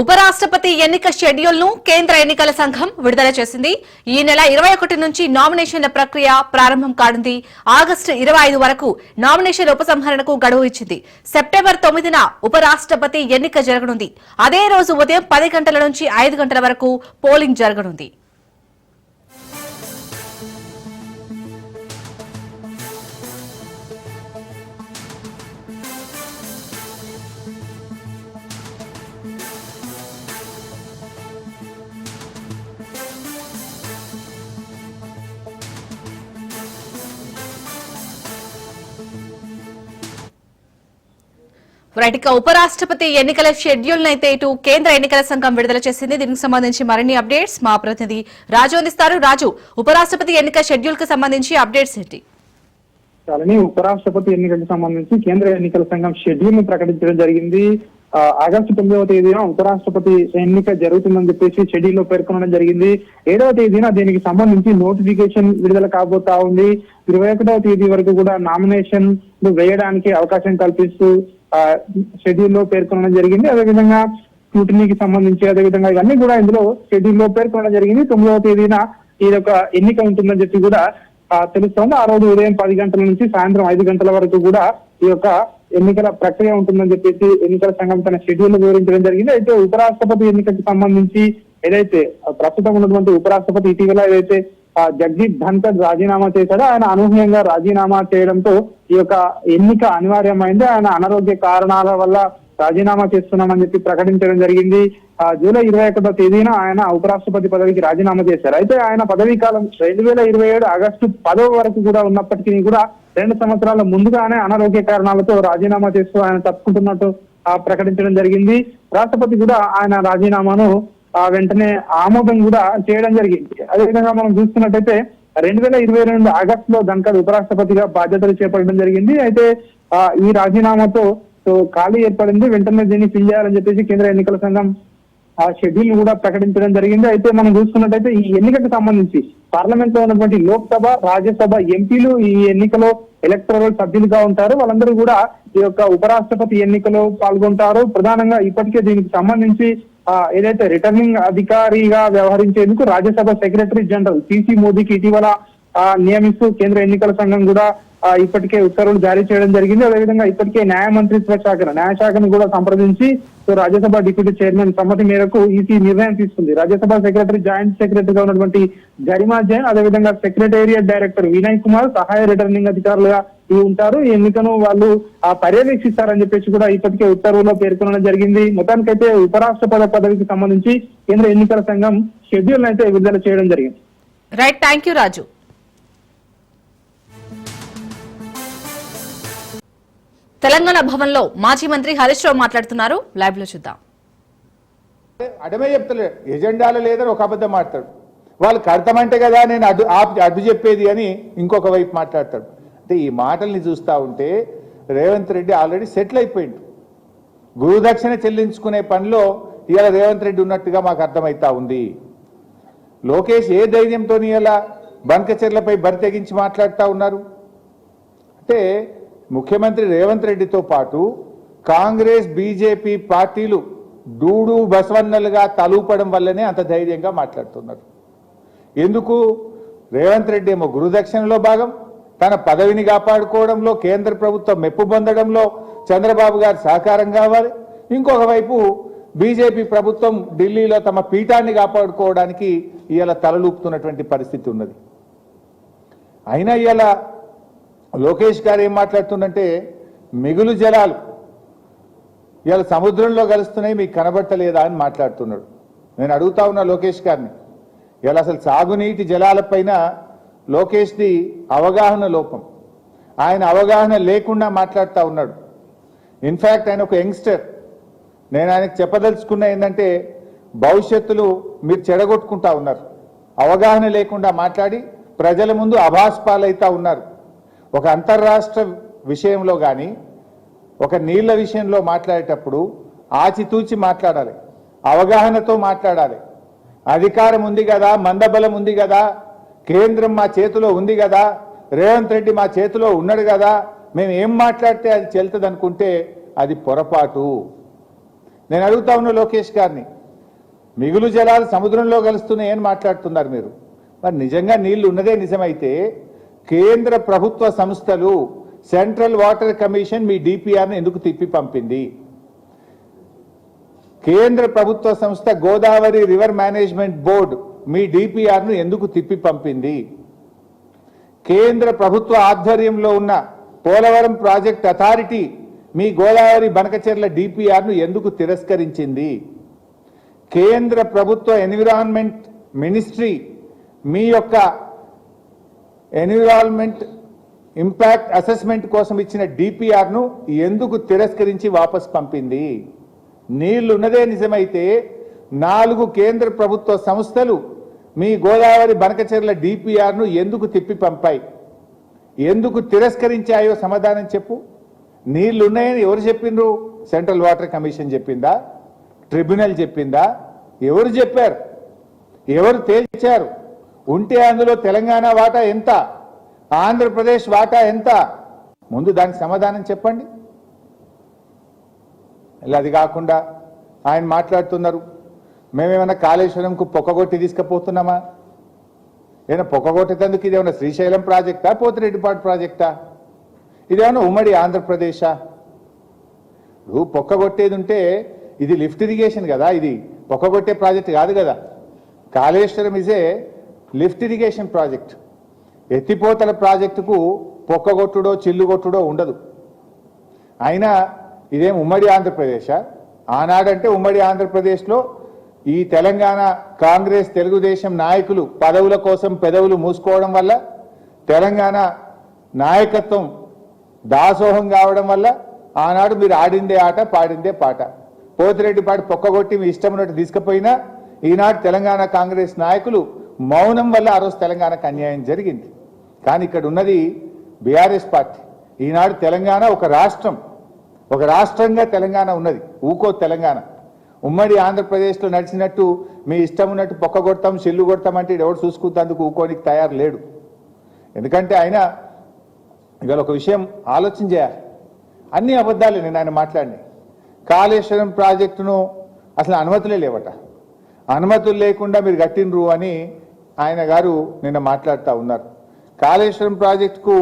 ఉపరాష్ట్రపతి ఎన్నిక షెడ్యూల్ను కేంద్ర ఎన్నికల సంఘం విడుదల చేసింది. ఈ నెల ఇరవై ఒకటి నుంచి నామినేషన్ల ప్రక్రియ ప్రారంభం కానుంది. ఆగస్టు ఇరవై ఐదు వరకు నామినేషన్ ఉపసంహరణకు గడువు ఇచ్చింది. సెప్టెంబర్ తొమ్మిదిన ఉపరాష్ట్రపతి ఎన్నిక జరగనుంది. అదే రోజు ఉదయం పది గంటల నుంచి ఐదు గంటల వరకు పోలింగ్ జరగనుంది. రైట్ ఇక ఉపరాష్ట్రపతి ఎన్నికల షెడ్యూల్ అయితే ఇటు కేంద్ర ఎన్నికల సంఘం విడుదల చేసింది. దీనికి సంబంధించి మరిన్ని అప్డేట్స్ మా ప్రతినిధి రాజు అందిస్తారు. రాజు ఉపరాష్ట్రపతి ఎన్నిక షెడ్యూల్కు సంబంధించి అప్డేట్స్ ఏంటి? చాలని ఉపరాష్ట్రపతి ఎన్నికలకు సంబంధించి కేంద్ర ఎన్నికల సంఘం షెడ్యూల్ను ప్రకటించడం జరిగింది. ఆగస్టు తొమ్మిదవ తేదీన ఉపరాష్ట్రపతి ఎన్నిక జరుగుతుందని చెప్పేసి షెడ్యూల్లో పేర్కొనడం జరిగింది. ఏడవ తేదీన దీనికి సంబంధించి నోటిఫికేషన్ విడుదల కాబోతా ఉంది. ఇరవై ఒకటవ తేదీ వరకు కూడా నామినేషన్ వేయడానికి అవకాశం కల్పిస్తూ ఆ, షెడ్యూల్లో పేర్కొనడం జరిగింది. అదేవిధంగా స్క్రూటినీకి సంబంధించి అదేవిధంగా ఇవన్నీ కూడా ఇందులో షెడ్యూల్లో పేర్కొనడం జరిగింది. తొమ్మిదవ తేదీన ఈ యొక్క ఎన్నిక ఉంటుందని చెప్పి కూడా తెలుస్తోంది. ఆ రోజు ఉదయం పది గంటల నుంచి సాయంత్రం ఐదు గంటల వరకు కూడా ఈ యొక్క ఎన్నికల ప్రక్రియ ఉంటుందని చెప్పేసి ఎన్నికల సంఘం తన షెడ్యూల్ వివరించడం జరిగింది. అయితే ఉపరాష్ట్రపతి ఎన్నికకి సంబంధించి ఏదైతే ప్రస్తుతం ఉన్నటువంటి ఉపరాష్ట్రపతి ఇటీవల ఏదైతే జగదీప్ ధన్కర్ రాజీనామా చేశాడు. ఆయన అనూహ్యంగా రాజీనామా చేయడంతో ఈ యొక్క ఎన్నిక అనివార్యమైంది. ఆయన అనారోగ్య కారణాల వల్ల రాజీనామా చేస్తున్నామని చెప్పి ప్రకటించడం జరిగింది. జూలై ఇరవై ఒకటో తేదీన ఆయన ఉపరాష్ట్రపతి పదవికి రాజీనామా చేశారు. అయితే ఆయన పదవీ కాలం రెండు వేల ఇరవై ఏడు ఆగస్టు పదో వరకు కూడా ఉన్నప్పటికీ కూడా రెండు సంవత్సరాల ముందుగానే అనారోగ్య కారణాలతో రాజీనామా చేస్తూ ఆయన తప్పుకుంటున్నట్టు ప్రకటించడం జరిగింది. రాష్ట్రపతి కూడా ఆయన రాజీనామాను ఆ, వెంటనే ఆమోదం కూడా చేయడం జరిగింది. అదేవిధంగా మనం చూస్తున్నట్టయితే రెండు వేల ఇరవై రెండు ఆగస్టు లో ధన్కర్ ఉపరాష్ట్రపతిగా బాధ్యతలు చేపట్టడం జరిగింది. అయితే ఆ, ఈ రాజీనామాతో సో ఖాళీ ఏర్పడింది. వెంటనే దీన్ని ఫిల్ చేయాలని చెప్పేసి కేంద్ర ఎన్నికల సంఘం ఆ షెడ్యూల్ కూడా ప్రకటించడం జరిగింది. అయితే మనం చూసుకున్నట్టయితే ఈ ఎన్నికకు సంబంధించి పార్లమెంట్లో ఉన్నటువంటి లోక్సభ రాజ్యసభ ఎంపీలు ఈ ఎన్నికలో ఎలక్టరల్ సభ్యులుగా ఉంటారు. వాళ్ళందరూ కూడా ఈ యొక్క ఉపరాష్ట్రపతి ఎన్నికలో పాల్గొంటారు. ప్రధానంగా ఇప్పటికే దీనికి సంబంధించి ఏదైతే రిటర్నింగ్ అధికారిగా వ్యవహరించేందుకు రాజ్యసభ సెక్రటరీ జనరల్ సిసి మోదీకి ఇటీవల ఆ, నియమిస్తూ కేంద్ర ఎన్నికల సంఘం కూడా ఇప్పటికే ఉత్తర్వులు జారీ చేయడం జరిగింది. అదేవిధంగా ఇప్పటికే న్యాయ మంత్రిత్వ న్యాయ శాఖను కూడా సంప్రదించి రాజ్యసభ డిప్యూటీ చైర్మన్ సమ్మతి మేరకు ఈసీ నిర్ణయం తీసుకుంది. రాజ్యసభ సెక్రటరీ జాయింట్ సెక్రటరీగా ఉన్నటువంటి గరిమా జైన్ అదేవిధంగా సెక్రటేరియట్ డైరెక్టర్ వినయ్ కుమార్ సహాయ రిటర్నింగ్ అధికారులుగా ఈ ఉంటారు. ఈ ఎన్నికను వాళ్ళు ఆ పర్యవేక్షిస్తారని చెప్పేసి కూడా ఇప్పటికే ఉత్తర్వుల్లో పేర్కొనడం జరిగింది. మొత్తానికైతే ఉపరాష్ట్రపతి పదవికి సంబంధించి కేంద్ర ఎన్నికల సంఘం షెడ్యూల్ అయితే విడుదల చేయడం జరిగింది. Right thank you Raju Telangana భవన్లో మాజీ మంత్రి హరీష్ రావు మాట్లాడుతున్నారు. లైవ్లో చూద్దాం. అడమే చెప్తలే ఎజెండాలో లేదని ఒక అబద్ధం మాట్లాడు వాళ్ళకి అర్థమంటే కదా నేను అడ్డు అడ్డు చెప్పేది అని ఇంకొక వైపు మాట్లాడతాడు. అంటే ఈ మాటల్ని చూస్తూ ఉంటే రేవంత్ రెడ్డి ఆల్రెడీ సెటిల్ అయిపోయిండు. గురుదక్షిణ చెల్లించుకునే పనిలో ఇవాళ రేవంత్ రెడ్డి ఉన్నట్టుగా మాకు అర్థమవుతా ఉంది. లోకేష్ ఏ ధైర్యంతో ఇలా బంకచెర్లపై బరి తెగించి మాట్లాడుతూ ఉన్నారు? అంటే ముఖ్యమంత్రి రేవంత్ రెడ్డితో పాటు కాంగ్రెస్ బీజేపీ పార్టీలు డూడు బసవన్నలుగా తలూపడం వల్లనే అంత ధైర్యంగా మాట్లాడుతున్నారు. ఎందుకు? రేవంత్ రెడ్డి ఏమో గురుదక్షిణలో భాగం. తన పదవిని కాపాడుకోవడంలో కేంద్ర ప్రభుత్వం మెప్పు పొందడంలో చంద్రబాబు గారు సహకారం కావాలి. ఇంకొక వైపు బీజేపీ ప్రభుత్వం ఢిల్లీలో తమ పీఠాన్ని కాపాడుకోవడానికి ఇలా తలలూపుతున్నటువంటి పరిస్థితి ఉన్నది. అయినా ఇలా లోకేష్ గారు ఏం మాట్లాడుతుందంటే మిగులు జలాలు ఇవాళ సముద్రంలో కలుస్తున్నాయి మీకు కనబట్టలేదా అని మాట్లాడుతున్నాడు. నేను అడుగుతా ఉన్నా లోకేష్ గారిని ఇవాళ అసలు సాగునీటి జలాలపైన లోకేష్ది అవగాహన లోపం. ఆయన అవగాహన లేకుండా మాట్లాడుతూ ఉన్నాడు. ఇన్ఫ్యాక్ట్ ఆయన ఒక యంగ్స్టర్. నేను ఆయనకు చెప్పదలుచుకున్న ఏంటంటే భవిష్యత్తులో మీరు చెడగొట్టుకుంటా ఉన్నారు. అవగాహన లేకుండా మాట్లాడి ప్రజల ముందు అభాస్పాలైతా ఉన్నారు. ఒక అంతర్రాష్ట్ర విషయంలో కానీ ఒక నీళ్ళ విషయంలో మాట్లాడేటప్పుడు ఆచితూచి మాట్లాడాలి అవగాహనతో మాట్లాడాలి. అధికారం ఉంది కదా మందబలం ఉంది కదా కేంద్రం మా చేతిలో ఉంది కదా రేవంత్ రెడ్డి మా చేతిలో ఉన్నాడు కదా మేము ఏం మాట్లాడితే అది చెల్తుంది అనుకుంటే అది పొరపాటు. నేను అడుగుతా ఉన్న లోకేష్ గారిని మిగులు జలాలు సముద్రంలో కలుస్తున్నాయి అని మాట్లాడుతున్నారు మీరు. మరి నిజంగా నీళ్ళు ఉన్నదే నిజమైతే కేంద్ర ప్రభుత్వ సంస్థలు సెంట్రల్ వాటర్ కమిషన్ మీ డిపిఆర్ను ఎందుకు తిప్పి పంపింది? కేంద్ర ప్రభుత్వ సంస్థ గోదావరి రివర్ మేనేజ్మెంట్ బోర్డు మీ డిపిఆర్ను ఎందుకు తిప్పి పంపింది? కేంద్ర ప్రభుత్వ ఆధ్వర్యంలో ఉన్న పోలవరం ప్రాజెక్ట్ అథారిటీ మీ గోదావరి బనకచెర్ల డిపిఆర్ను ఎందుకు తిరస్కరించింది? కేంద్ర ప్రభుత్వ ఎన్విరాన్మెంట్ మినిస్ట్రీ మీ యొక్క ఎన్విరాన్మెంట్ ఇంపాక్ట్ అసెస్మెంట్ కోసం ఇచ్చిన డిపిఆర్ను ఎందుకు తిరస్కరించి వాపస్ పంపింది? నీళ్ళున్నదే నిజమైతే నాలుగు కేంద్ర ప్రభుత్వ సంస్థలు మీ గోదావరి బనకచెర్ల డిపిఆర్ను ఎందుకు తిప్పి పంపాయి? ఎందుకు తిరస్కరించాయో సమాధానం చెప్పు. నీళ్ళున్నాయని ఎవరు చెప్పిండ్రు? సెంట్రల్ వాటర్ కమిషన్ చెప్పిందా? ట్రిబ్యునల్ చెప్పిందా? ఎవరు చెప్పారు? ఎవరు తేల్చారు? ఉంటే అందులో తెలంగాణ వాటా ఎంత? ఆంధ్రప్రదేశ్ వాటా ఎంత? ముందు దానికి సమాధానం చెప్పండి. ఇలా అది కాకుండా ఆయన మాట్లాడుతున్నారు. మేమేమన్నా కాళేశ్వరంకు పొక్కగొట్టి తీసుకుపోతున్నామా? ఏమైనా పొక్కగొట్టేందుకు ఏమైనా శ్రీశైలం ప్రాజెక్టా పోతిరెడ్డిపాటు ప్రాజెక్టా? ఇదేమైనా ఉమ్మడి ఆంధ్రప్రదేశా? ఇప్పుడు పొక్కగొట్టేది ఉంటే ఇది లిఫ్ట్ ఇరిగేషన్ కదా ఇది. పొక్కగొట్టే ప్రాజెక్ట్ కాదు కదా. కాళేశ్వరం ఇజే లిఫ్ట్ ఇరిగేషన్ ప్రాజెక్ట్. ఎత్తిపోతల ప్రాజెక్టుకు పొక్కగొట్టుడో చిల్లుగొట్టుడో ఉండదు. అయినా ఇదేం ఉమ్మడి ఆంధ్రప్రదేశా? ఆనాడంటే ఉమ్మడి ఆంధ్రప్రదేశ్లో ఈ తెలంగాణ కాంగ్రెస్ తెలుగుదేశం నాయకులు పదవుల కోసం పెదవులు మూసుకోవడం వల్ల తెలంగాణ నాయకత్వం దాసోహం కావడం వల్ల ఆనాడు మీరు ఆడిందే ఆట పాడిందే పాట. పోతిరెడ్డి పాట పొక్కగొట్టి మీ ఇష్టం ఉన్నట్టు తీసుకుపోయినా ఈనాడు తెలంగాణ కాంగ్రెస్ నాయకులు మౌనం వల్ల ఆ రోజు తెలంగాణకు అన్యాయం జరిగింది. కానీ ఇక్కడ ఉన్నది బీఆర్ఎస్ పార్టీ. ఈనాడు తెలంగాణ ఒక రాష్ట్రం. ఒక రాష్ట్రంగా తెలంగాణ ఉన్నది. ఊకో తెలంగాణ. ఉమ్మడి ఆంధ్రప్రదేశ్లో నడిచినట్టు మీ ఇష్టం ఉన్నట్టు పొక్క కొడతాం చెల్లు కొడతాం అంటే ఎవరు ఎవడు చూసుకుంటేందుకు ఊకోనికి తయారు లేడు. ఎందుకంటే ఆయన ఇవాళ ఒక విషయం ఆలోచన చేయాలి. అన్ని అబద్ధాలు నేను ఆయన మాట్లాడినాయి. కాళేశ్వరం ప్రాజెక్టును అసలు అనుమతులే లేవట. అనుమతులు లేకుండా మీరు కట్టినరు అని ఆయన గారు నిన్న మాట్లాడుతూ ఉన్నారు. కాళేశ్వరం ప్రాజెక్టుకు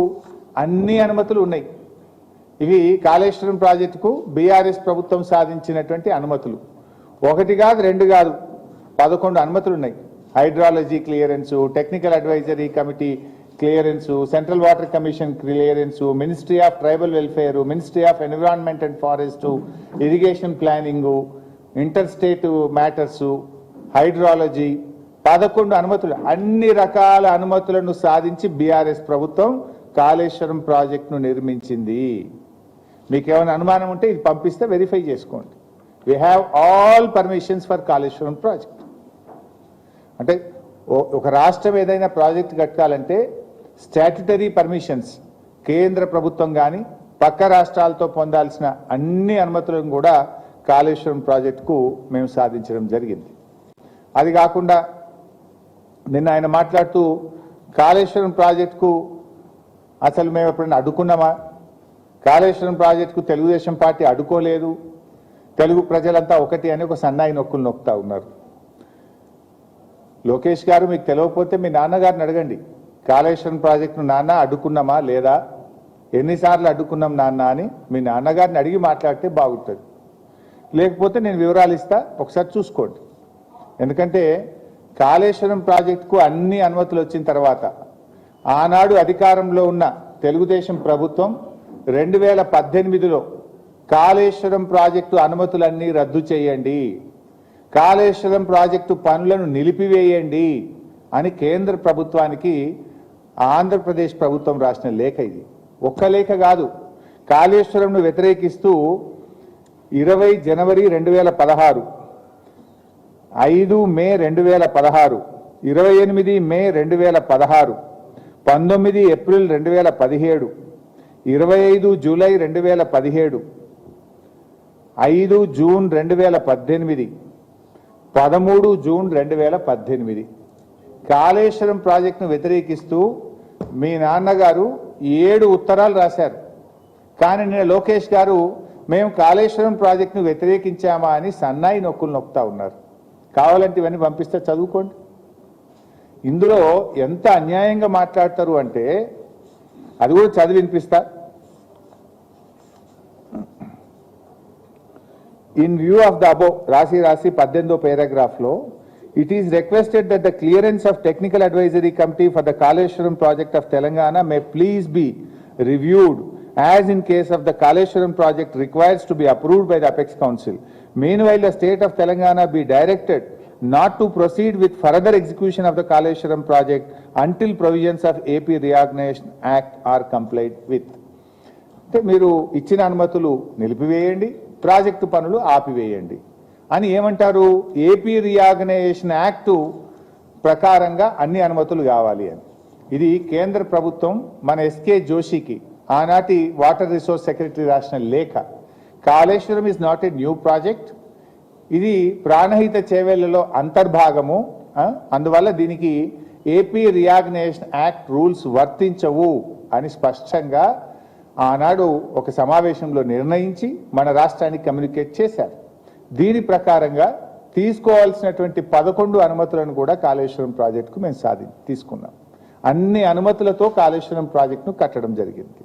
అన్ని అనుమతులు ఉన్నాయి. ఇవి కాళేశ్వరం ప్రాజెక్టుకు బీఆర్ఎస్ ప్రభుత్వం సాధించినటువంటి అనుమతులు. ఒకటి కాదు రెండు కాదు పదకొండు అనుమతులు ఉన్నాయి. Hydrology clearance technical advisory committee clearance central water commission clearance ministry of tribal welfare ministry of environment and forest irrigation planning inter state matters hydrology పదకొండు అనుమతులు అన్ని రకాల అనుమతులను సాధించి బీఆర్ఎస్ ప్రభుత్వం కాళేశ్వరం ప్రాజెక్టును నిర్మించింది. మీకు ఏమైనా అనుమానం ఉంటే ఇది పంపిస్తే వెరిఫై చేసుకోండి. We have all permissions for Kaleshwaram project. అంటే ఓ- ఒక రాష్ట్రం ఏదైనా ప్రాజెక్ట్ కట్టాలంటే స్టాట్యుటరీ పర్మిషన్స్ కేంద్ర ప్రభుత్వం కానీ పక్క రాష్ట్రాలతో పొందాల్సిన అన్ని అనుమతులను కూడా కాళేశ్వరం ప్రాజెక్టుకు మేము సాధించడం జరిగింది. అది కాకుండా నిన్న ఆయన మాట్లాడుతూ కాళేశ్వరం ప్రాజెక్టుకు అసలు మేము ఎప్పుడైనా అడ్డుకున్నామా? కాళేశ్వరం ప్రాజెక్టుకు తెలుగుదేశం పార్టీ అడ్డుకోలేదు. తెలుగు ప్రజలంతా ఒకటి అని ఒక సన్నాయి నొక్కులు నొక్కుతా ఉన్నారు. లోకేష్ గారు మీకు తెలియకపోతే మీ నాన్నగారిని అడగండి. కాళేశ్వరం ప్రాజెక్టును నాన్న అడ్డుకున్నామా లేదా? ఎన్నిసార్లు అడ్డుకున్నాం నాన్న అని మీ నాన్నగారిని అడిగి మాట్లాడితే బాగుంటుంది. లేకపోతే నేను వివరాలు ఇస్తా ఒకసారి చూసుకోండి. ఎందుకంటే కాళేశ్వరం ప్రాజెక్టుకు అన్ని అనుమతులు వచ్చిన తర్వాత ఆనాడు అధికారంలో ఉన్న తెలుగుదేశం ప్రభుత్వం రెండు వేల పద్దెనిమిదిలో కాళేశ్వరం ప్రాజెక్టు అనుమతులన్నీ రద్దు చేయండి కాళేశ్వరం ప్రాజెక్టు పనులను నిలిపివేయండి అని కేంద్ర ప్రభుత్వానికి ఆంధ్రప్రదేశ్ ప్రభుత్వం రాసిన లేఖ ఇది. ఒక్క లేఖ కాదు కాళేశ్వరంను వ్యతిరేకిస్తూ ఇరవై జనవరి రెండు వేల పదహారు ఐదు మే రెండు వేల పదహారు ఇరవై ఎనిమిది మే రెండు వేల పదహారు పంతొమ్మిది ఏప్రిల్ రెండు వేల పదిహేడు ఇరవై ఐదు జూలై రెండు వేల పదిహేడు ఐదు జూన్ రెండు వేల పద్దెనిమిది పదమూడు జూన్ రెండు వేల పద్దెనిమిది కాళేశ్వరం ప్రాజెక్టును వ్యతిరేకిస్తూ మీ నాన్నగారు ఏడు ఉత్తరాలు రాశారు. కానీ నేను లోకేష్ గారు మేము కాళేశ్వరం ప్రాజెక్టును వ్యతిరేకించామా అని సన్నాయి నొక్కులు నొక్కుతా ఉన్నారు. కావాలంటే ఇవన్నీ పంపిస్తే చదువుకోండి. ఇందులో ఎంత అన్యాయంగా మాట్లాడతారు అంటే అది కూడా చదివి వినిపిస్తా. In view of the above రాసి రాసి పద్దెనిమిదో పేరాగ్రాఫ్లో it is requested that the clearance of technical advisory committee for the Kaleshwaram project of Telangana may please be reviewed as in case of the Kaleshwaram project requires to be approved by the apex council meanwhile the state of Telangana be directed not to proceed with further execution of the Kaleshwaram project until provisions of AP Reorganization Act are complied with. అంటే మీరు ఇచ్చిన అనుమతులు నిలిపివేయండి project పనులు ఆపివేయండి. అని ఏమంటారు? AP reorganisation act ప్రకారంగా అన్ని అనుమతులు కావాలి అని. ఇది కేంద్ర ప్రభుత్వం మన ఎస్కే జోషికి ఆనాటి వాటర్ రిసోర్స్ సెక్రటరీ రాసిన లేఖ. Kaleshwaram is not a new project ఇది ప్రాణహిత చేవేళ్ళలో అంతర్భాగము అందువల్ల దీనికి ఏపీ రియాగ్నేషన్ యాక్ట్ రూల్స్ వర్తించవు అని స్పష్టంగా ఆనాడు ఒక సమావేశంలో నిర్ణయించి మన రాష్ట్రానికి కమ్యూనికేట్ చేశారు. దీని ప్రకారంగా తీసుకోవాల్సినటువంటి పదకొండు అనుమతులను కూడా కాళేశ్వరం ప్రాజెక్టుకు మేము సాధి తీసుకున్నాం. అన్ని అనుమతులతో కాళేశ్వరం ప్రాజెక్టును కట్టడం జరిగింది.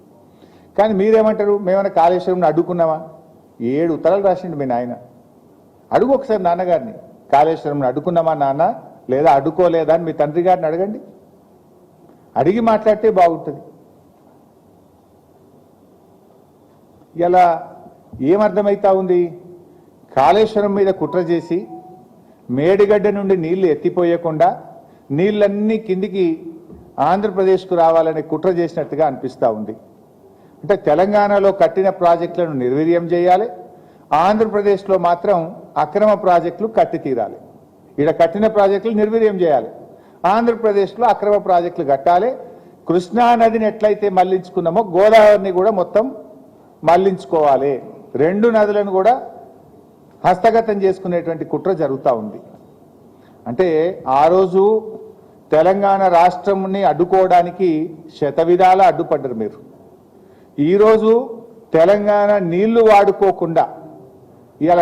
కానీ మీరేమంటారు? మేమైనా కాళేశ్వరం అడ్డుకున్నామా? ఏడు ఉత్తరాలు రాసిండు మీ నాయన. అడుగు ఒకసారి నాన్నగారిని. కాళేశ్వరం అడుకున్నామా నాన్న? లేదా అడుకోలేదా అని మీ తండ్రి గారిని అడగండి. అడిగి మాట్లాడితే బాగుంటుంది. ఇలా ఏమర్థమవుతా ఉంది? కాళేశ్వరం మీద కుట్ర చేసి మేడిగడ్డ నుండి నీళ్ళు ఎత్తిపోయకుండా నీళ్ళన్నీ కిందికి ఆంధ్రప్రదేశ్కు రావాలనే కుట్ర చేసినట్టుగా అనిపిస్తూ ఉంది. అంటే తెలంగాణలో కట్టిన ప్రాజెక్టులను నిర్వీర్యం చేయాలి. ఆంధ్రప్రదేశ్లో మాత్రం అక్రమ ప్రాజెక్టులు కట్టి తీరాలి. ఇక్కడ కట్టిన ప్రాజెక్టులు నిర్వీర్యం చేయాలి. ఆంధ్రప్రదేశ్లో అక్రమ ప్రాజెక్టులు కట్టాలి. కృష్ణా నదిని ఎట్లయితే మళ్ళించుకున్నామో గోదావరిని కూడా మొత్తం మళ్ళించుకోవాలి. రెండు నదులను కూడా హస్తగతం చేసుకునేటువంటి కుట్ర జరుగుతూ ఉంది. అంటే ఆ రోజు తెలంగాణ రాష్ట్రంని అడ్డుకోవడానికి శత విధాలా అడ్డుపడ్డారు మీరు. ఈరోజు తెలంగాణ నీళ్ళు వాడుకోకుండా ఇవాళ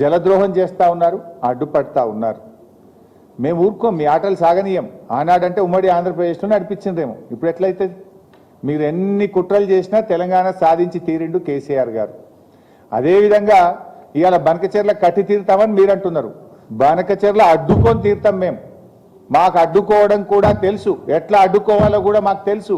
జలద్రోహం చేస్తూ ఉన్నారు అడ్డుపడతా ఉన్నారు. మేము ఊరుకోం మీ ఆటలు సాగనీయం. ఆనాడంటే ఉమ్మడి ఆంధ్రప్రదేశ్లో నడిపించిందేమో ఇప్పుడు ఎట్లయితే మీరు ఎన్ని కుట్రలు చేసినా తెలంగాణ సాధించి తీరిండు కేసీఆర్ గారు. అదేవిధంగా ఇవాళ బనకచెర్ల కట్టి తీరుతామని మీరు అంటున్నారు బనకచెర్ల అడ్డుకొని తీరుతాం మేము. మాకు అడ్డుకోవడం కూడా తెలుసు. ఎట్లా అడ్డుకోవాలో కూడా మాకు తెలుసు.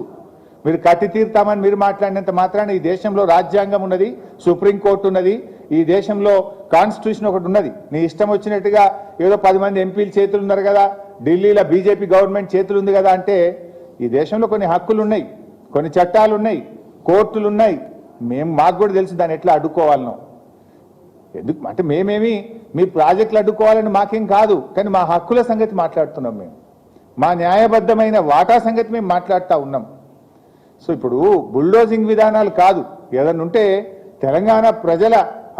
మీరు కట్టి తీరుతామని మీరు మాట్లాడినంత మాత్రాన ఈ దేశంలో రాజ్యాంగం ఉన్నది సుప్రీంకోర్టు ఉన్నది ఈ దేశంలో కాన్స్టిట్యూషన్ ఒకటి ఉన్నది. నీ ఇష్టం వచ్చినట్టుగా ఏదో పది మంది ఎంపీలు చేతులు ఉన్నారు కదా ఢిల్లీలో బీజేపీ గవర్నమెంట్ చేతులు ఉంది కదా అంటే ఈ దేశంలో కొన్ని హక్కులు ఉన్నాయి కొన్ని చట్టాలు ఉన్నాయి కోర్టులు ఉన్నాయి మేము మాకు కూడా తెలుసు దాన్ని ఎట్లా అడ్డుకోవాలనో. ఎందుకు అంటే మేమేమి మీ ప్రాజెక్టులు అడ్డుకోవాలని మాకేం కాదు కానీ మా హక్కుల సంగతి మాట్లాడుతున్నాం మేము. మా న్యాయబద్ధమైన వాటా సంగతి మేము మాట్లాడుతూ ఉన్నాం. సో ఇప్పుడు బుల్డోజింగ్ విధానాలు కాదు. ఏదన్నా ఉంటే తెలంగాణ ప్రజల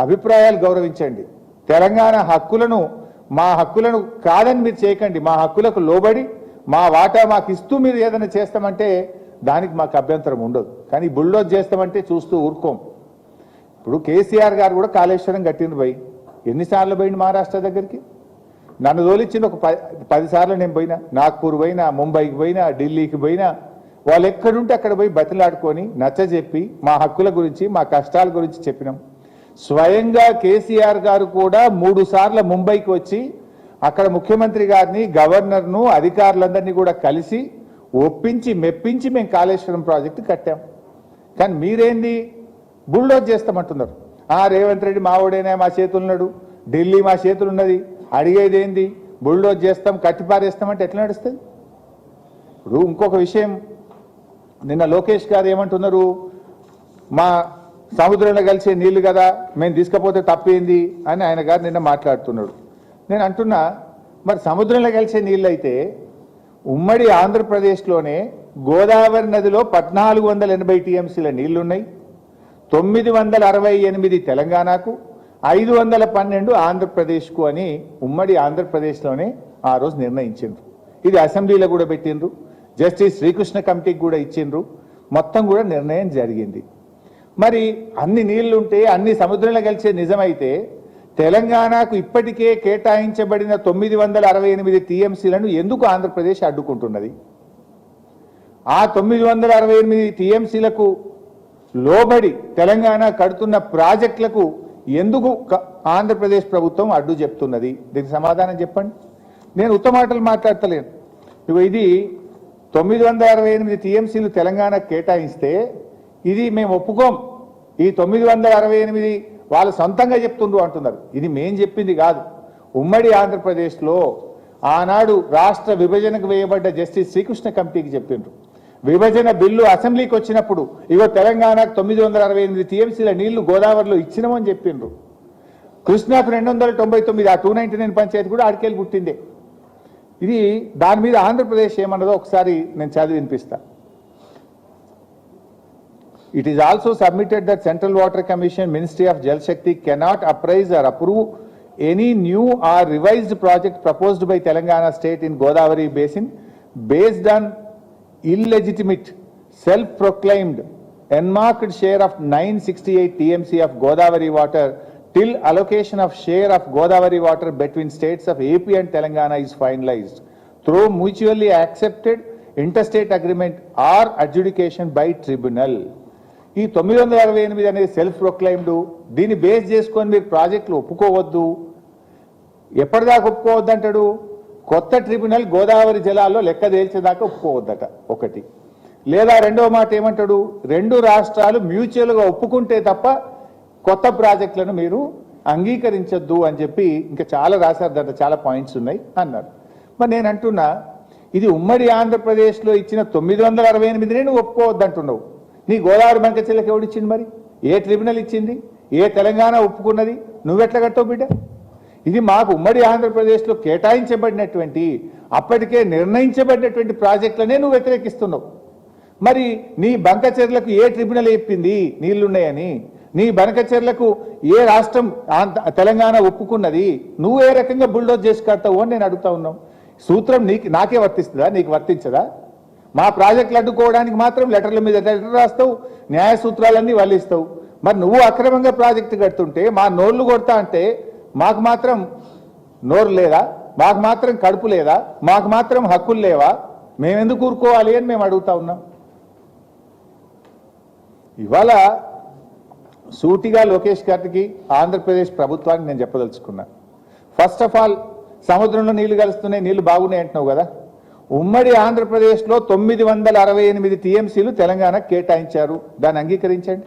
అభిప్రాయాలు గౌరవించండి. తెలంగాణ హక్కులను మా హక్కులను కాదని మీరు చేయకండి. మా హక్కులకు లోబడి మా వాటా మాకు ఇస్తూ మీరు ఏదైనా చేస్తామంటే దానికి మాకు అభ్యంతరం ఉండదు. కానీ బుల్డోజ్ చేస్తామంటే చూస్తూ ఊరుకోం. ఇప్పుడు కేసీఆర్ గారు కూడా కాళేశ్వరం కట్టింది పోయి ఎన్నిసార్లు పోయింది మహారాష్ట్ర దగ్గరికి? నన్ను తోలిచ్చింది ఒక పది పదిసార్లు నేను పోయినా. నాగ్పూర్ పోయినా ముంబైకి పోయినా ఢిల్లీకి పోయినా వాళ్ళు ఎక్కడుంటే అక్కడ పోయి బతిలాడుకొని నచ్చజెప్పి మా హక్కుల గురించి మా కష్టాల గురించి చెప్పినాం. స్వయంగా కేసీఆర్ గారు కూడా మూడు సార్లు ముంబైకి వచ్చి అక్కడ ముఖ్యమంత్రి గారిని గవర్నర్ను అధికారులందరినీ కూడా కలిసి ఒప్పించి మెప్పించి మేము కాళేశ్వరం ప్రాజెక్టు కట్టాం. కానీ మీరేంది? బుల్డోజ్ చేస్తామంటున్నారు. ఆ రేవంత్ రెడ్డి మావోడేనా మా చేతులున్నాడు ఢిల్లీ మా చేతులున్నది అడిగేది ఏంది బుల్డోజ్ చేస్తాం కట్టిపారేస్తామంటే ఎట్లా నడుస్తుంది? ఇప్పుడు ఇంకొక విషయం నిన్న లోకేష్ గారు ఏమంటున్నారు? మా సముద్రంలో కలిసే నీళ్ళు కదా మేము తీసుకపోతే తప్పేంది అని ఆయన గారు నిన్న మాట్లాడుతున్నాడు నేను అంటున్నా మరి సముద్రంలో కలిసే నీళ్ళు అయితే ఉమ్మడి ఆంధ్రప్రదేశ్లోనే గోదావరి నదిలో పద్నాలుగు వందల ఎనభై టీఎంసీల నీళ్ళున్నాయి తొమ్మిది వందల అరవై ఎనిమిది తెలంగాణకు ఐదు వందల పన్నెండు ఆంధ్రప్రదేశ్కు అని ఉమ్మడి ఆంధ్రప్రదేశ్లోనే ఆ రోజు నిర్ణయించిండ్రు. ఇది అసెంబ్లీలో కూడా పెట్టిండ్రు. జస్టిస్ శ్రీకృష్ణ కమిటీకి కూడా ఇచ్చిండ్రు. మొత్తం కూడా నిర్ణయం జరిగింది. మరి అన్ని నీళ్ళుంటే అన్ని సముద్రంలో కలిసే నిజమైతే తెలంగాణకు ఇప్పటికే కేటాయించబడిన తొమ్మిది వందల అరవై ఎనిమిది టీఎంసీలను ఎందుకు ఆంధ్రప్రదేశ్ అడ్డుకుంటున్నది? ఆ తొమ్మిది వందల అరవై ఎనిమిది టీఎంసీలకు లోబడి తెలంగాణ కడుతున్న ప్రాజెక్టులకు ఎందుకు ఆంధ్రప్రదేశ్ ప్రభుత్వం అడ్డు చెప్తున్నది? దీనికి సమాధానం చెప్పండి. నేను ఉత్తమాటలు మాట్లాడతలేను. ఇది తొమ్మిది వందల అరవై ఎనిమిది టీఎంసీలు తెలంగాణకు కేటాయిస్తే ఇది మేము ఒప్పుకోం. ఈ తొమ్మిది వందల అరవై ఎనిమిది వాళ్ళు సొంతంగా చెప్తుండ్రు అంటున్నారు. ఇది మేం చెప్పింది కాదు. ఉమ్మడి ఆంధ్రప్రదేశ్లో ఆనాడు రాష్ట్ర విభజనకు వేయబడ్డ జస్టిస్ శ్రీకృష్ణ కమిటీకి చెప్పిండ్రు. విభజన బిల్లు అసెంబ్లీకి వచ్చినప్పుడు ఇగో తెలంగాణకు తొమ్మిది వందల అరవై ఎనిమిది టీఎంసీల నీళ్ళు గోదావరిలో ఇచ్చినామని చెప్పిండ్రు. కృష్ణాకు రెండు వందల తొంభై తొమ్మిది ఆ టూ నైన్టీ నైన్ పంచాయతీ కూడా ఆడికెళ్ళి పుట్టిందే. ఇది దాని మీద ఆంధ్రప్రదేశ్ ఏమన్నదో ఒకసారి నేను చదివి వినిపిస్తా. It is also submitted that central water commission ministry of Jal Shakti cannot appraise or approve any new or revised project proposed by Telangana state in Godavari basin based on illegitimate self proclaimed earmarked share of nine sixty eight TMC of Godavari water till allocation of share of Godavari water between states of AP and Telangana is finalised through mutually accepted inter state agreement or adjudication by tribunal ఈ తొమ్మిది వందల అరవై ఎనిమిది అనేది self proclaimed దీన్ని base చేసుకొని మీరు ప్రాజెక్టులు ఒప్పుకోవద్దు. ఎప్పటిదాకా ఒప్పుకోవద్దు అంటాడు కొత్త ట్రిబ్యునల్ గోదావరి జలాల్లో లెక్క తేల్చేదాకా ఒప్పుకోవద్దట ఒకటి. లేదా రెండవ మాట ఏమంటాడు? రెండు రాష్ట్రాలు మ్యూచువల్గా ఒప్పుకుంటే తప్ప కొత్త ప్రాజెక్టులను మీరు అంగీకరించొద్దు అని చెప్పి ఇంకా చాలా రాశారు దాంట్లో చాలా పాయింట్స్ ఉన్నాయి అన్నారు. మరి నేను అంటున్నా ఇది ఉమ్మడి ఆంధ్రప్రదేశ్లో ఇచ్చిన తొమ్మిది వందల అరవై ఎనిమిదిని నువ్వు ఒప్పుకోవద్దంటున్నావు. నీ గోదావరి బంక చెల్లెకి ఎవడిచ్చింది మరి? ఏ ట్రిబ్యునల్ ఇచ్చింది? ఏ తెలంగాణ ఒప్పుకున్నది? నువ్వెట్లా కట్టవు బిడ్డ? ఇది మాకు ఉమ్మడి ఆంధ్రప్రదేశ్లో కేటాయించబడినటువంటి అప్పటికే నిర్ణయించబడినటువంటి ప్రాజెక్టులనే నువ్వు వ్యతిరేకిస్తున్నావు. మరి నీ బంక చెర్లకు ఏ ట్రిబ్యునల్ చెప్పింది నీళ్ళున్నాయని. నీ బంకచెర్లకు ఏ రాష్ట్రం తెలంగాణ ఒప్పుకున్నది నువ్వు ఏ రకంగా బుల్డోజ్ చేసి కడతావు అని నేను అడుగుతా ఉన్నాం. సూత్రం నీకు నాకే వర్తిస్తుందా? నీకు వర్తించదా? మా ప్రాజెక్టులు అడ్డుకోవడానికి మాత్రం లెటర్ల మీద లెటర్ రాస్తావు న్యాయ సూత్రాలన్నీ వల్లిస్తావు. మరి నువ్వు అక్రమంగా ప్రాజెక్టు కడుతుంటే మా నోర్లు కొడతా అంటే మాకు మాత్రం నోరు లేదా? మాకు మాత్రం కడుపు లేదా? మాకు మాత్రం హక్కులు లేవా? మేమెందుకు ఊరుకోవాలి అని మేము అడుగుతా ఉన్నాం. ఇవాళ సూటిగా లోకేష్ గారికి ఆంధ్రప్రదేశ్ ప్రభుత్వానికి నేను చెప్పదలుచుకున్నా. ఫస్ట్ ఆఫ్ ఆల్ సముద్రంలో నీళ్ళు కలుస్తున్నాయి నీళ్ళు బాగున్నాయి అంటున్నావు కదా. ఉమ్మడి ఆంధ్రప్రదేశ్లో తొమ్మిది వందల అరవై ఎనిమిది టీఎంసీలు తెలంగాణ కేటాయించారు. దాన్ని అంగీకరించండి.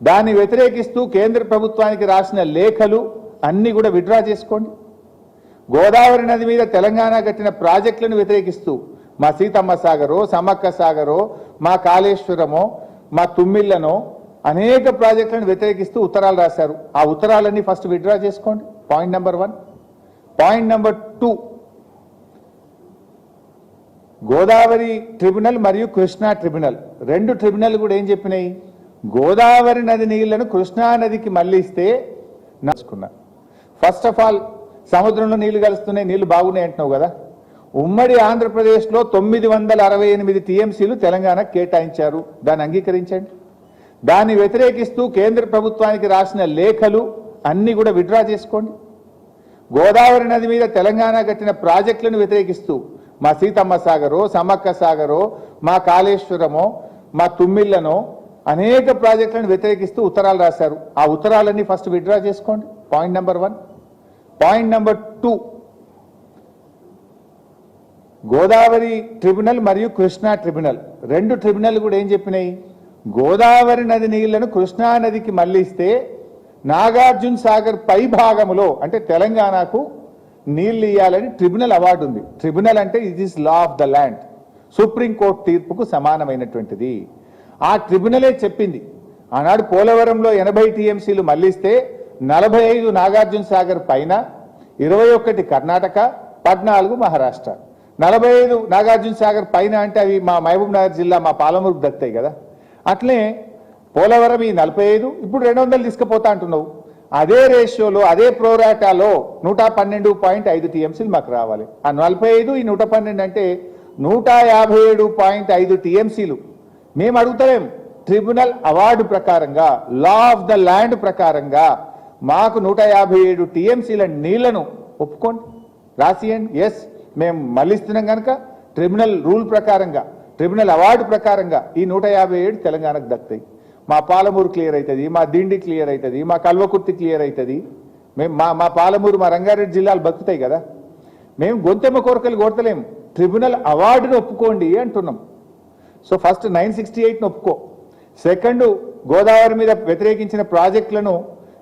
దాన్ని వ్యతిరేకిస్తూ కేంద్ర ప్రభుత్వానికి రాసిన లేఖలు అన్నీ కూడా విడ్రా చేసుకోండి. గోదావరి నది మీద తెలంగాణ కట్టిన ప్రాజెక్టులను వ్యతిరేకిస్తూ మా సీతమ్మ సాగరో సమ్మక్క సాగరో మా కాళేశ్వరమో మా తుమ్మిళ్ళనో అనేక ప్రాజెక్టులను వ్యతిరేకిస్తూ ఉత్తరాలు రాశారు. ఆ ఉత్తరాలన్నీ ఫస్ట్ విత్డ్రా చేసుకోండి. Point number one point number two Godavari tribunal మరియు కృష్ణా ట్రిబ్యునల్. రెండు ట్రిబ్యునల్ కూడా ఏం చెప్పినాయి? గోదావరి నది నీళ్ళను కృష్ణా నదికి మళ్ళిస్తే నచ్చుకున్నా ఫస్ట్ ఆఫ్ ఆల్ సముద్రంలో నీళ్ళు కలుస్తున్నాయి. నీళ్ళు బాగున్నాయి అంటున్నావు కదా. ఉమ్మడి ఆంధ్రప్రదేశ్లో తొమ్మిది వందల అరవై ఎనిమిది టీఎంసీలు తెలంగాణ కేటాయించారు. దాన్ని అంగీకరించండి. దాన్ని వ్యతిరేకిస్తూ కేంద్ర ప్రభుత్వానికి రాసిన లేఖలు అన్నీ కూడా విడ్రా చేసుకోండి. గోదావరి నది మీద తెలంగాణ కట్టిన ప్రాజెక్టులను వ్యతిరేకిస్తూ మా సీతమ్మ సాగరో సమ్మక్క సాగరో మా కాళేశ్వరమో మా తుమ్మిళ్ళనో అనేక ప్రాజెక్టులను వ్యతిరేకిస్తూ ఉత్తరాలు రాశారు. ఆ ఉత్తరాలన్నీ ఫస్ట్ విడ్రా చేసుకోండి. Point number one. Point number two. Godavari tribunal మరియు కృష్ణా ట్రిబ్యునల్. రెండు ట్రిబ్యునల్ కూడా ఏం చెప్పినాయి? గోదావరి నది నీళ్ళను కృష్ణానదికి మళ్ళిస్తే మళ్ళిస్తే నాగార్జున సాగర్ పై భాగములో అంటే తెలంగాణకు నీళ్ళు ఇవ్వాలని ట్రిబ్యునల్ అవార్డు ఉంది. ట్రిబ్యునల్ అంటే it is law of the land supreme court తీర్పుకు సమానమైనటువంటిది. ఆ ట్రిబ్యునలే చెప్పింది. ఆనాడు పోలవరంలో ఎనభై టీఎంసీలు మళ్ళిస్తే నలభై ఐదు నాగార్జున సాగర్ పైన ఇరవై ఒకటి కర్ణాటక పద్నాలుగు మహారాష్ట్ర. నలభై ఐదు నాగార్జున సాగర్ పైన అంటే అవి మా మహబూబ్ నగర్ జిల్లా మా పాలమూరుకు దక్కుతాయి కదా. అట్లే పోలవరం ఈ నలభై ఐదు ఇప్పుడు రెండు వందలు తీసుకుపోతా అంటున్నావు. అదే రేషియోలో అదే ప్రోరాటాలో నూట పన్నెండు పాయింట్ ఐదు టీఎంసీలు మాకు రావాలి. ఆ నలభై ఐదు ఈ నూట పన్నెండు అంటే నూట యాభై ఏడు పాయింట్ ఐదు టీఎంసీలు. మేము అడుగుతలేం. ట్రిబ్యునల్ అవార్డు ప్రకారంగా లా ఆఫ్ ద ల్యాండ్ ప్రకారంగా మాకు నూట యాభై ఏడు టీఎంసీల నీళ్ళను ఒప్పుకోండి. రాసియండి. ఎస్ మేము మళ్ళిస్తున్నాం కనుక ట్రిబ్యునల్ రూల్ ప్రకారంగా ట్రిబ్యునల్ అవార్డు ప్రకారంగా ఈ నూట యాభై ఏడు తెలంగాణకు దక్కుతాయి మా పాలమూరు క్లియర్ అవుతుంది మా దిండి క్లియర్ అవుతుంది మా కల్వకుర్తి క్లియర్ అవుతుంది మేము మా మా పాలమూరు మా రంగారెడ్డి జిల్లాలు బతుకుతాయి కదా. మేము గొంతెమ్మ కోరికలు కోరతలేము ట్రిబ్యునల్ అవార్డును ఒప్పుకోండి అంటున్నాం. సో ఫస్ట్ నైన్ సిక్స్టీ ఎయిట్ని ఒప్పుకో. సెకండ్ గోదావరి మీద వ్యతిరేకించిన ప్రాజెక్టులను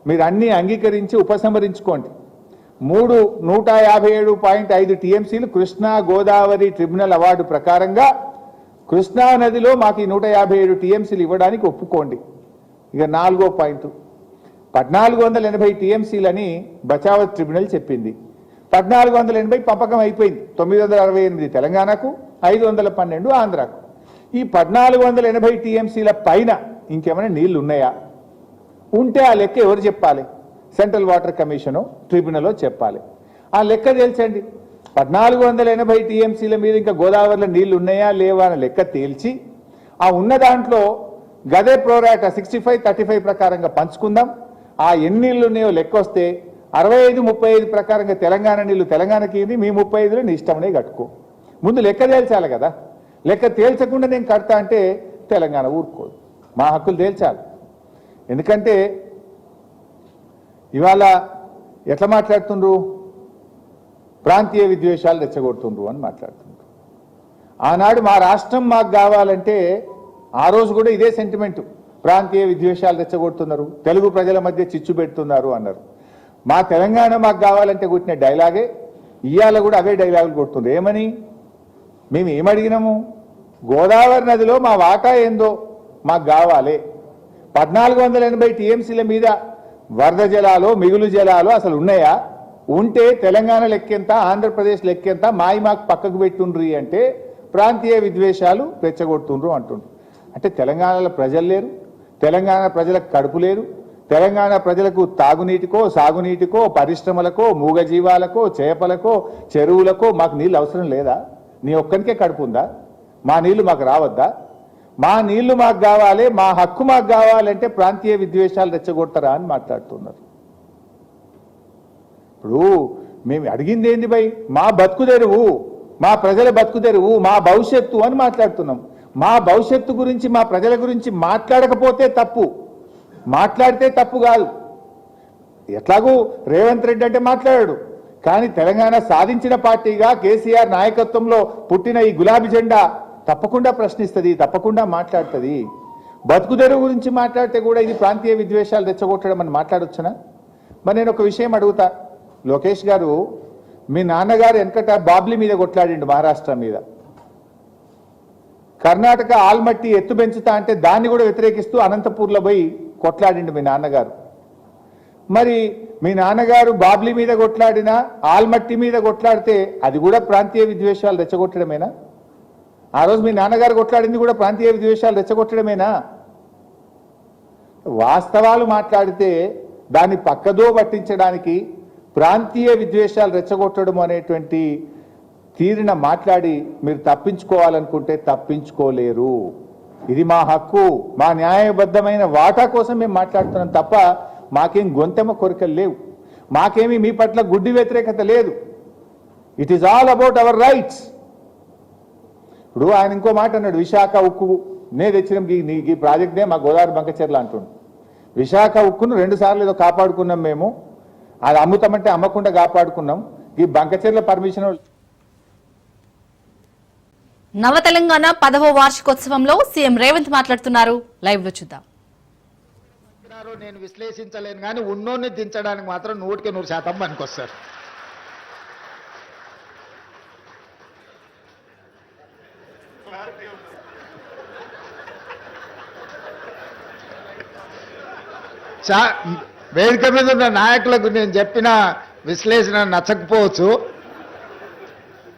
మీరు అన్నీ అంగీకరించి ఉపసంహరించుకోండి. మూడు నూట యాభై ఏడు పాయింట్ ఐదు టీఎంసీలు కృష్ణా గోదావరి ట్రిబ్యునల్ అవార్డు ప్రకారంగా కృష్ణా నదిలో మాకు ఈ నూట యాభై ఏడు టీఎంసీలు ఇవ్వడానికి ఒప్పుకోండి. ఇక నాలుగో పాయింట్. పద్నాలుగు వందల ఎనభై టీఎంసీలని బచావత్ ట్రిబ్యునల్ చెప్పింది. పద్నాలుగు వందల ఎనభై పంపకం అయిపోయింది. తొమ్మిది వందల అరవై ఎనిమిది తెలంగాణకు ఐదు వందల పన్నెండు ఆంధ్రాకు. ఈ పద్నాలుగు వందల ఎనభై టీఎంసీల పైన ఇంకేమైనా నీళ్ళు ఉన్నాయా? ఉంటే ఆ లెక్క ఎవరు చెప్పాలి? సెంట్రల్ వాటర్ కమిషను ట్రిబ్యునల్లో చెప్పాలి. ఆ లెక్క తేల్చండి. పద్నాలుగు వందల ఎనభై టీఎంసీల మీద ఇంకా గోదావరిలో నీళ్ళు ఉన్నాయా లేవా అని లెక్క తేల్చి ఆ ఉన్న దాంట్లో గదే pro rata sixty five thirty five ప్రకారంగా పంచుకుందాం. ఆ ఎన్ని నీళ్ళు ఉన్నాయో లెక్క వస్తే అరవై ఐదు ముప్పై ఐదు ప్రకారంగా తెలంగాణ నీళ్ళు తెలంగాణకి ఇది మీ ముప్పై ఐదులో నీ ఇష్టమనే కట్టుకో. ముందు లెక్క తేల్చాలి కదా. లెక్క తేల్చకుండా నేను కడతా అంటే తెలంగాణ ఊరుకోదు. మా హక్కులు తేల్చాలి. ఎందుకంటే ఇవాళ ఎట్లా మాట్లాడుతుండ్రు? ప్రాంతీయ విద్వేషాలు రెచ్చగొడుతుండ్రు అని మాట్లాడుతుండ్రు. ఆనాడు మా రాష్ట్రం మాకు కావాలంటే ఆ రోజు కూడా ఇదే సెంటిమెంట్ ప్రాంతీయ విద్వేషాలు రెచ్చగొడుతున్నారు. తెలుగు ప్రజల మధ్య చిచ్చు పెడుతున్నారు అన్నారు. మా తెలంగాణ మాకు కావాలంటే కొట్టిన డైలాగే ఇవాళ కూడా అవే డైలాగులు కొడుతుంది ఏమని? మేము ఏమడిగినాము గోదావరి నదిలో మా వాటా ఏందో మాకు కావాలి. పద్నాలుగు వందల ఎనభై టీఎంసీల మీద వరద జలాలు మిగులు జలాలు అసలు ఉన్నాయా? ఉంటే తెలంగాణ లెక్కెంత ఆంధ్రప్రదేశ్ లెక్కెంత మాయి మాకు పక్కకు పెట్టుండ్రి అంటే ప్రాంతీయ విద్వేషాలు రెచ్చగొడుతుండ్రు అంటుండ్రు. అంటే తెలంగాణలో ప్రజలు లేరు తెలంగాణ ప్రజలకు కడుపు లేరు తెలంగాణ ప్రజలకు తాగునీటికో సాగునీటికో పరిశ్రమలకో మూగజీవాలకో చేపలకో చెరువులకో మాకు నీళ్ళు అవసరం లేదా? నీ ఒక్కరికే కడుపు ఉందా? మా నీళ్ళు మాకు రావద్దా? మా నీళ్ళు మాకు కావాలి మా హక్కు మాకు కావాలంటే ప్రాంతీయ విద్వేషాలు రెచ్చగొడతారా అని మాట్లాడుతున్నారు. ఇప్పుడు మేము అడిగింది ఏంది భయ్ మా బతుకు తెరువు మా ప్రజల బతుకు తెరువు మా భవిష్యత్తు అని మాట్లాడుతున్నాం. మా భవిష్యత్తు గురించి మా ప్రజల గురించి మాట్లాడకపోతే తప్పు. మాట్లాడితే తప్పు కాదు. ఎట్లాగూ రేవంత్ రెడ్డి అంటే మాట్లాడాడు. కానీ తెలంగాణ సాధించిన పార్టీగా కేసీఆర్ నాయకత్వంలో పుట్టిన ఈ గులాబీ జెండా తప్పకుండా ప్రశ్నిస్తుంది తప్పకుండా మాట్లాడుతుంది. బతుకుదేరు గురించి మాట్లాడితే కూడా ఇది ప్రాంతీయ విద్వేషాలు రెచ్చగొట్టడం అని మాట్లాడొచ్చునా? మరి నేను ఒక విషయం అడుగుతా. లోకేష్ గారు మీ నాన్నగారు వెనకట బాబ్లీ మీద కొట్లాడిండు మహారాష్ట్ర మీద. కర్ణాటక ఆల్మట్టి ఎత్తు పెంచుతా అంటే దాన్ని కూడా వ్యతిరేకిస్తూ అనంతపూర్లో పోయి కొట్లాడిండు మీ నాన్నగారు. మరి మీ నాన్నగారు బాబ్లీ మీద కొట్లాడినా ఆల్మట్టి మీద కొట్లాడితే అది కూడా ప్రాంతీయ విద్వేషాలు రెచ్చగొట్టడమేనా? ఆ రోజు మీ నాన్నగారు కొట్లాడింది కూడా ప్రాంతీయ విద్వేషాలు రెచ్చగొట్టడమేనా? వాస్తవాలు మాట్లాడితే దాన్ని పక్కదో పట్టించడానికి ప్రాంతీయ విద్వేషాలు రెచ్చగొట్టడం అనేటువంటి తీరిన మాట్లాడి మీరు తప్పించుకోవాలనుకుంటే తప్పించుకోలేరు. ఇది మా హక్కు మా న్యాయబద్ధమైన వాటా కోసం మేము మాట్లాడుతున్నాం తప్ప మాకేం గొంతెమ్మ కోరికలు లేవు. మాకేమీ మీ పట్ల గుడ్డి వ్యతిరేకత లేదు. It is all about our rights ఇప్పుడు ఆయన ఇంకో మాట అన్నాడు విశాఖ ఉక్కు నే తెచ్చిన ఈ- నీ- ఈ ప్రాజెక్ట్నే మా గోదావరి బంకచెర్ల అంటుండు. విశాఖ ఉక్కును రెండు సార్లు ఏదో కాపాడుకున్నాం మేము. అది అమ్ముతామంటే అమ్మకుండా కాపాడుకున్నాం. ఈ బంకచెర్ల పర్మిషన్ నవ తెలంగాణ పదవ వార్షికోత్సవంలో సీఎం రేవంత్ మాట్లాడుతున్నారు. లైవ్లో చూద్దాం. నేను విశ్లేషించలేను కానీ ఉన్నోన్ని దించడానికి మాత్రం నూటికి నూరు శాతం పనికొస్తారు. చా వేదిక మీద ఉన్న నాయకులకు నేను చెప్పిన విశ్లేషణ నచ్చకపోవచ్చు.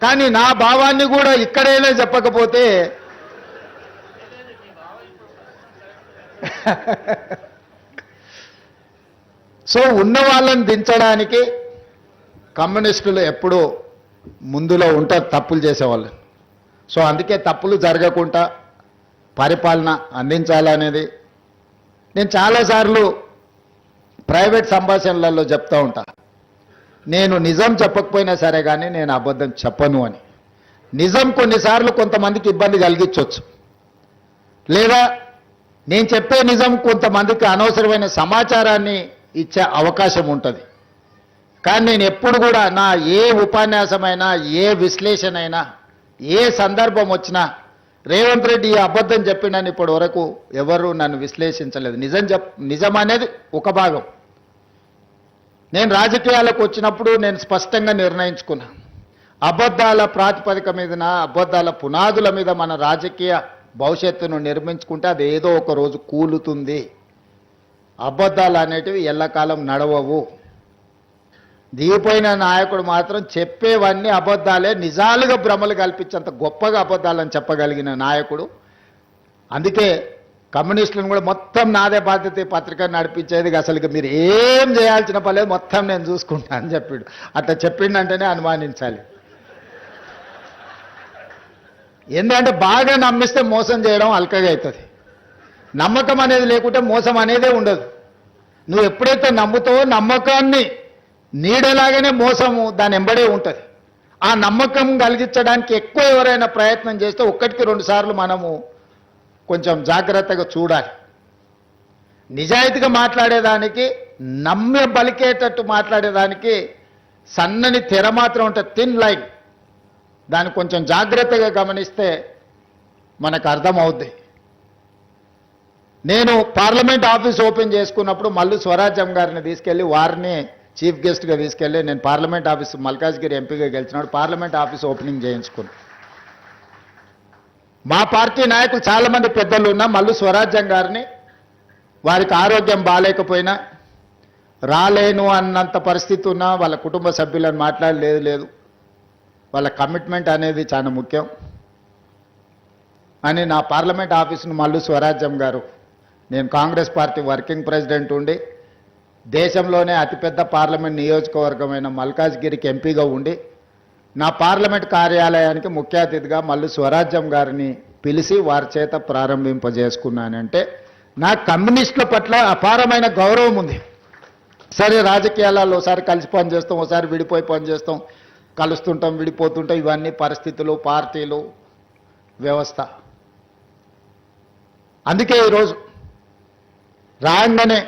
కానీ నా భావాన్ని కూడా ఇక్కడైనా చెప్పకపోతే సో ఉన్న వాళ్ళని దించడానికి కమ్యూనిస్టులు ఎప్పుడూ ముందులో ఉంటారు తప్పులు చేసేవాళ్ళు. సో అందుకే తప్పులు జరగకుండా పరిపాలన అందించాలనేది. నేను చాలాసార్లు ప్రైవేట్ సంభాషణలలో చెప్తా ఉంటా. నేను నిజం చెప్పకపోయినా సరే కానీ నేను అబద్ధం చెప్పను అని. నిజం కొన్నిసార్లు కొంతమందికి ఇబ్బంది కలిగించవచ్చు లేదా నేను చెప్పే నిజం కొంతమందికి అనవసరమైన సమాచారాన్ని ఇచ్చే అవకాశం ఉంటుంది. కానీ నేను ఎప్పుడు కూడా నా ఏ ఉపన్యాసమైనా ఏ విశ్లేషణ అయినా ఏ సందర్భం వచ్చినా రేవంత్ రెడ్డి ఈ అబద్ధం చెప్పిండని ఇప్పటి వరకు ఎవరు నన్ను విశ్లేషించలేదు. నిజం చెప్ నిజం అనేది ఒక భాగం. నేను రాజకీయాలకు వచ్చినప్పుడు నేను స్పష్టంగా నిర్ణయించుకున్నా. అబద్ధాల ప్రాతిపదిక మీదన అబద్ధాల పునాదుల మీద మన రాజకీయ భవిష్యత్తును నిర్మించుకుంటే అది ఏదో ఒక రోజు కూలుతుంది. అబద్ధాలు అనేటివి ఎల్లకాలం నడవవు. దిగిపోయిన నాయకుడు మాత్రం చెప్పేవన్నీ అబద్ధాలే నిజాలుగా భ్రమలు కల్పించేంత గొప్పగా అబద్ధాలని చెప్పగలిగిన నాయకుడు. అందుకే కమ్యూనిస్టులను కూడా మొత్తం నాదే బాధ్యత పత్రిక నడిపించేది. అసలు మీరు ఏం చేయాల్సిన పర్లేదు మొత్తం నేను చూసుకుంటా అని చెప్పాడు. అట్లా చెప్పిండంటేనే అనుమానించాలి. ఎందుకంటే బాగా నమ్మిస్తే మోసం చేయడం అల్కగా అవుతుంది. నమ్మకం అనేది లేకుంటే మోసం అనేదే ఉండదు. నువ్వు ఎప్పుడైతే నమ్ముతావో నమ్మకాన్ని నీడలాగానే మోసము దాని ఎంబడే ఉంటుంది. ఆ నమ్మకం కలిగించడానికి ఎక్కువ ఎవరైనా ప్రయత్నం చేస్తే ఒక్కటికి రెండు సార్లు మనము కొంచెం జాగ్రత్తగా చూడాలి. నిజాయితీగా మాట్లాడేదానికి నమ్మె బలికేటట్టు మాట్లాడేదానికి సన్నని తెర మాత్రం ఉంటుంది థిన్ లైన్ దాన్ని కొంచెం జాగ్రత్తగా గమనిస్తే మనకు అర్థమవుద్ది. నేను పార్లమెంట్ ఆఫీస్ ఓపెన్ చేసుకున్నప్పుడు మల్లు స్వరాజ్యం గారిని తీసుకెళ్ళి వారిని చీఫ్ గెస్ట్గా తీసుకెళ్ళి నేను పార్లమెంట్ ఆఫీస్ మల్కాజ్గిరి ఎంపీగా గెలిచినాడు పార్లమెంట్ ఆఫీస్ ఓపెనింగ్ చేయించుకున్నాను మా పార్టీ నాయకులు చాలామంది పెద్దలు ఉన్నా మల్లు స్వరాజ్యం గారిని వారికి ఆరోగ్యం బాగాలేకపోయినా రాలేను అన్నంత పరిస్థితి ఉన్నా వాళ్ళ కుటుంబ సభ్యులను మాట్లాడలేదు లేదు వాళ్ళ కమిట్మెంట్ అనేది చాలా ముఖ్యం. అని నా పార్లమెంట్ ఆఫీసును మల్లు స్వరాజ్యం గారు నేను కాంగ్రెస్ పార్టీ వర్కింగ్ ప్రెసిడెంట్ ఉండి దేశంలోనే అతిపెద్ద పార్లమెంట్ నియోజకవర్గమైన మల్కాజ్గిరికి ఎంపీగా ఉండి నా పార్లమెంట్ కార్యాలయానికి ముఖ్య అతిథిగా మల్లు స్వరాజ్యం గారిని పిలిచి వారి చేత ప్రారంభింపజేసుకున్నానంటే నా కమ్యూనిస్టుల పట్ల అపారమైన గౌరవం ఉంది. సరే రాజకీయాలలో ఒకసారి కలిసి పని చేస్తాం ఒకసారి విడిపోయి పని చేస్తాం కలుస్తుంటాం విడిపోతుంటాం. ఇవన్నీ పరిస్థితులు పార్టీలు వ్యవస్థ. అందుకే ఈరోజు రాగానే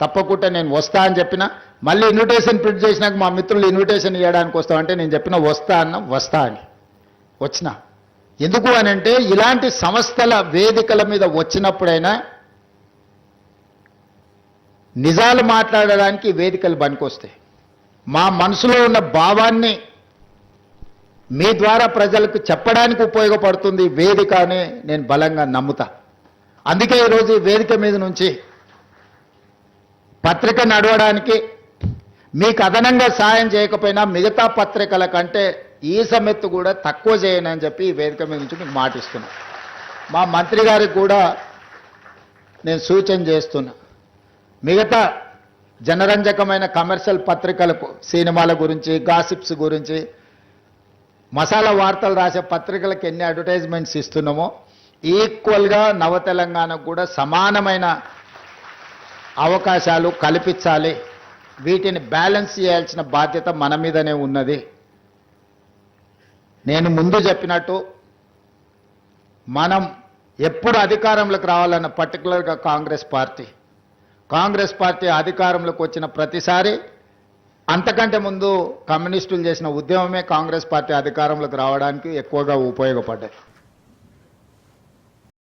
తప్పకుండా నేను వస్తా అని చెప్పిన మళ్ళీ ఇన్విటేషన్ ప్రింట్ చేసినాక మా మిత్రులు ఇన్విటేషన్ ఇవ్వడానికి వస్తామంటే నేను చెప్పిన వస్తా అన్న వస్తా అని. వచ్చిన. ఎందుకు అని అంటే ఇలాంటి సంస్థల వేదికల మీద వచ్చినప్పుడైనా నిజాలు మాట్లాడడానికి వేదికలు పనికొస్తాయి. మా మనసులో ఉన్న భావాన్ని మీ ద్వారా ప్రజలకు చెప్పడానికి ఉపయోగపడుతుంది వేదిక అని నేను బలంగా నమ్ముతా. అందుకే ఈరోజు ఈ వేదిక మీద నుంచి పత్రిక నడవడానికి మీకు అదనంగా సాయం చేయకపోయినా మిగతా పత్రికల కంటే ఈ సమెత్తు కూడా తక్కువ చేయనని చెప్పి ఈ వేదిక మీద నుంచి మీకు మాటిస్తున్నా మా మంత్రి గారికి కూడా నేను సూచన చేస్తున్నా. మిగతా జనరంజకమైన కమర్షియల్ పత్రికలకు సినిమాల గురించి గాసిప్స్ గురించి మసాలా వార్తలు రాసే పత్రికలకు ఎన్ని అడ్వర్టైజ్మెంట్స్ ఇస్తున్నామో ఈక్వల్గా నవ తెలంగాణకు కూడా సమానమైన అవకాశాలు కల్పించాలి. వీటిని బ్యాలెన్స్ చేయాల్సిన బాధ్యత మన మీదనే ఉన్నది. నేను ముందు చెప్పినట్టు మనం ఎప్పుడు అధికారంలోకి రావాలన్న పర్టికులర్గా కాంగ్రెస్ పార్టీ. కాంగ్రెస్ పార్టీ అధికారంలోకి వచ్చిన ప్రతిసారి అంతకంటే ముందు కమ్యూనిస్టులు చేసిన ఉద్యమమే కాంగ్రెస్ పార్టీ అధికారంలోకి రావడానికి ఎక్కువగా ఉపయోగపడ్డాయి